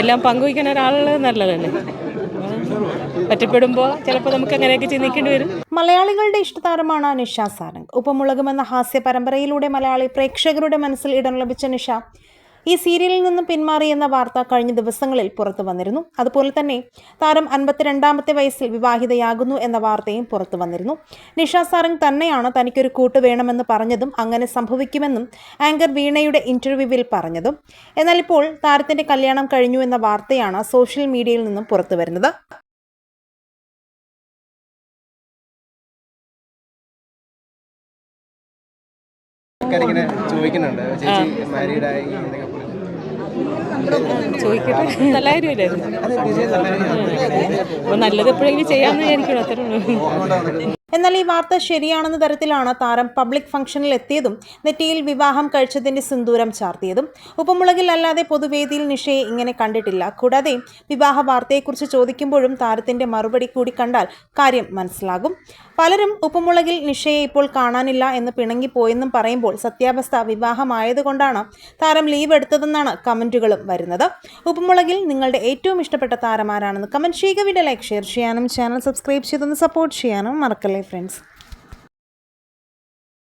എല്ലാം പങ്കുവയ്ക്കുന്ന ഒരാൾ നല്ലതല്ലേ? ഒറ്റപ്പെടുമ്പോൾ ചിലപ്പോൾ നമുക്ക് അങ്ങനെയൊക്കെ ചിന്തിക്കേണ്ടി വരും. മലയാളികളുടെ ഇഷ്ടതാരമാണ് നിഷ സാരംഗ് ഉപ്പമുളകും എന്ന ഹാസ്യ പരമ്പരയിലൂടെ മലയാളി പ്രേക്ഷകരുടെ മനസ്സിൽ ഇടം ലഭിച്ച നിഷ. ഈ സീരിയലിൽ നിന്നും പിന്മാറിയെന്ന വാർത്ത കഴിഞ്ഞ ദിവസങ്ങളിൽ പുറത്തു വന്നിരുന്നു. അതുപോലെ തന്നെ താരം അൻപത്തിരണ്ടാമത്തെ വയസ്സിൽ വിവാഹിതയാകുന്നു എന്ന വാർത്തയും പുറത്തു വന്നിരുന്നു. നിഷ സാറിംഗ് തന്നെയാണ് തനിക്കൊരു കൂട്ട് വേണമെന്ന് പറഞ്ഞതും അങ്ങനെ സംഭവിക്കുമെന്നും ആങ്കർ വീണയുടെ ഇന്റർവ്യൂവിൽ പറഞ്ഞതും. എന്നാൽ ഇപ്പോൾ താരത്തിന്റെ കല്യാണം കഴിഞ്ഞു എന്ന വാർത്തയാണ് സോഷ്യൽ മീഡിയയിൽ നിന്നും പുറത്തു വരുന്നത്. ആൾക്കാരിങ്ങനെ ചോദിക്കുന്നുണ്ട്. ചേച്ചി. ചോദിക്കട്ടെ. നല്ല കാര്യമില്ലായിരുന്നു. അപ്പോൾ നല്ലത് എപ്പോഴെങ്കിലും ചെയ്യാമെന്ന് വിചാരിക്കണം അത്രേ ഉള്ളൂ. എന്നാൽ ഈ വാർത്ത ശരിയാണെന്ന തരത്തിലാണ് താരം പബ്ലിക് ഫംഗ്ഷനിൽ എത്തിയതും നെറ്റിയിൽ വിവാഹം കഴിച്ചതിന്റെ സിന്ദൂരം ചാർത്തിയതും. ഉപ്പുമുളകിൽ അല്ലാതെ പൊതുവേദിയിൽ നിഷയെ ഇങ്ങനെ കണ്ടിട്ടില്ല. കൂടാതെ വിവാഹ വാർത്തയെക്കുറിച്ച് ചോദിക്കുമ്പോഴും താരത്തിന്റെ മറുപടി കൂടി കണ്ടാൽ കാര്യം മനസ്സിലാകും. പലരും ഉപ്പുമുളകിൽ നിഷയെ ഇപ്പോൾ കാണാനില്ല എന്ന് പിണങ്ങിപ്പോയെന്നും പറയുമ്പോൾ സത്യാവസ്ഥ വിവാഹമായതുകൊണ്ടാണ് താരം ലീവ് എടുത്തതെന്നാണ് കമന്റുകളും വരുന്നത്. ഉപ്പുമുളകിൽ നിങ്ങളുടെ ഏറ്റവും ഇഷ്ടപ്പെട്ട താരമാരാണെന്ന് കമന്റ് ചെയ്യുക. വീഡിയോ ലൈക്ക് ഷെയർ ചെയ്യാനും ചാനൽ സബ്സ്ക്രൈബ് ചെയ്തൊന്ന് സപ്പോർട്ട് ചെയ്യാനും മറക്കല്ലേ. ஃப்ரெண்ட்ஸ்